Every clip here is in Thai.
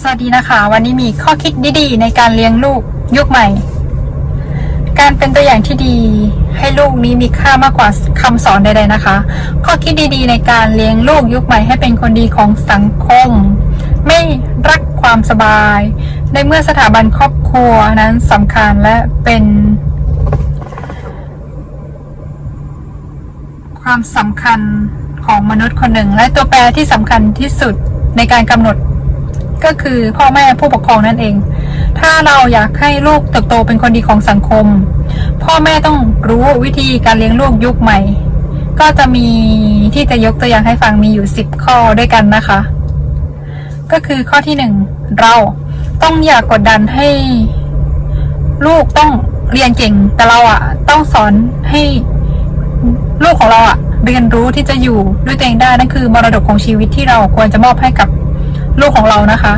สวัสดีนะคะ วันนี้มีข้อคิดดีๆ ในการเลี้ยงลูกยุคใหม่ การเป็นตัวอย่างที่ดีให้ลูกนี้มีค่ามากกว่าคำสอนใด ๆนะคะ ข้อคิดดีๆ ในการเลี้ยงลูกยุคใหม่ให้เป็นคนดีของสังคม ไม่รักความสบาย ในเมื่อสถาบันครอบครัวนั้นสำคัญและเป็นความสำคัญของมนุษย์คนหนึ่ง และตัวแปรที่สำคัญที่สุดในการกำหนด ก็คือพ่อแม่ผู้ปกครองนั่นเอง ถ้าเราอยากให้ลูกเติบโตเป็นคนดีของสังคม พ่อแม่ต้องรู้วิธีการเลี้ยงลูกยุคใหม่ ก็จะมีที่จะยกตัวอย่างให้ฟังมีอยู่ 10 ข้อด้วยกันนะคะ ก็คือข้อที่หนึ่งเราต้องอย่ากกดดันให้ลูกต้องเรียนเก่ง แต่เราอะต้องสอนให้ลูกของเราอะเรียนรู้ที่จะอยู่ด้วยตัวเองได้นั่นคือมรดกของชีวิตที่เราควรจะมอบให้กับ ลูกของเรานะคะ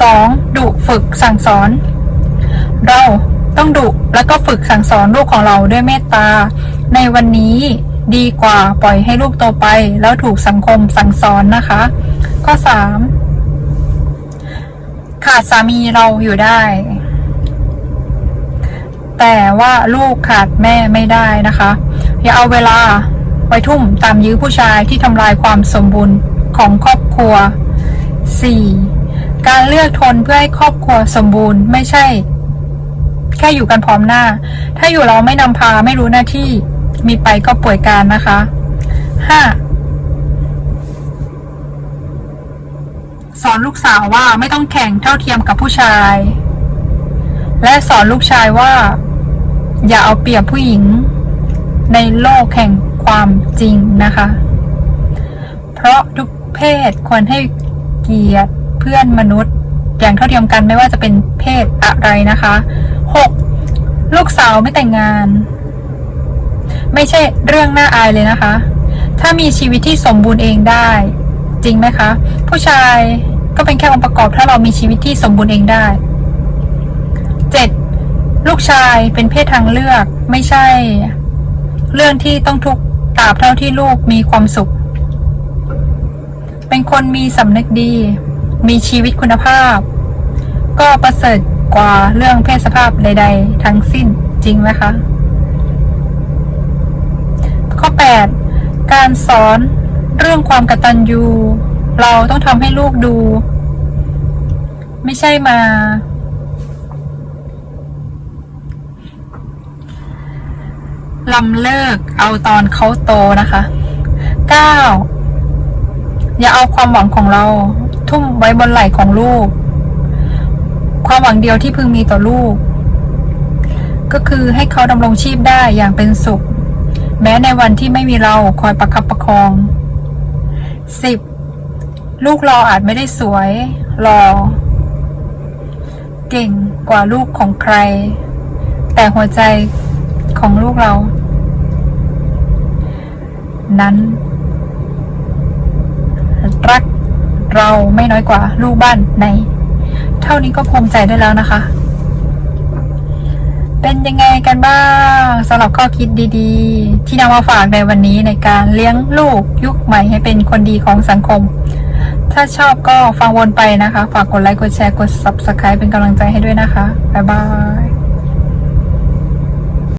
สองดุฝึกสั่งสอน เราต้องดุแล้วก็ฝึกสั่งสอนลูกของเราด้วยเมตตา ในวันนี้ดีกว่าปล่อยให้ลูกโตไป แล้วถูกสังคมสั่งสอนนะคะ ข้อสามขาดสามีเราอยู่ได้ แต่ว่าลูกขาดแม่ไม่ได้นะคะ อย่าเอาเวลาไปทุ่มตามยื้อผู้ชายที่ทำลายความสมบูรณ์ของครอบครัว 4. การเลือกทนเพื่อให้ครอบครัวสมบูรณ์ไม่ใช่ แค่อยู่กันพร้อมหน้า ถ้าอยู่เราไม่นำพาไม่รู้หน้าที่ มีไปก็ป่วยการนะคะ 5. สอนลูกสาวว่าไม่ต้องแข่งเท่าเทียมกับผู้ชาย และสอนลูกชายว่า อย่าเอาเปรียบผู้หญิง ในโลกแห่งความจริงนะคะ เพราะทุกเพศควรให้ เกียรติ เพื่อนมนุษย์ อย่างเท่าเทียมกันไม่ว่าจะเป็นเพศอะไรนะคะ 6. ลูกสาวไม่แต่งงาน ไม่ใช่เรื่องน่าอายเลยนะคะ ถ้ามีชีวิตที่สมบูรณ์เองได้ จริงไหมคะ ผู้ชายก็เป็นแค่องค์ประกอบถ้าเรามีชีวิตที่สมบูรณ์เองได้ 7. ลูกชายเป็นเพศทางเลือกไม่ใช่ เรื่องที่ต้องทุกข์ตราบเท่าที่ลูกมีความสุข เป็นคนมีสำนึกดี มีชีวิตคุณภาพ ก็ประเสริฐกว่าเรื่องเพศสภาพใด ๆ ทั้งสิ้นจริงไหมคะ ข้อ 8 การสอนเรื่องความกตัญญูเราต้องทำให้ลูกดู ไม่ใช่มา ลำเลิกเอาตอนเขาโตนะคะ 9. อย่าเอาความหวังของเรา ทุ่มไว้บนไหล่ของลูก ความหวังเดียวที่พึงมีต่อลูก ก็คือให้เขาดำรงชีพได้อย่างเป็นสุข แม้ในวันที่ไม่มีเราคอยประคับประคอง 10. ลูกเราอาจไม่ได้สวยหล่อเก่งกว่าลูกของใคร แต่หัวใจของลูกเรา นั้น รัก เราไม่น้อยกว่าลูกบ้านไหนเท่านี้ก็ภูมิใจได้แล้วนะคะ เป็นยังไงกันบ้างสำหรับข้อคิดดีๆ ที่นำมาฝากในวันนี้ในการเลี้ยงลูกยุคใหม่ให้เป็นคนดีของสังคม ถ้าชอบก็ฟังวนไปนะคะ ฝากกดไลค์กดแชร์กด subscribe เป็นกำลังใจให้ด้วยนะคะ บ๊ายบาย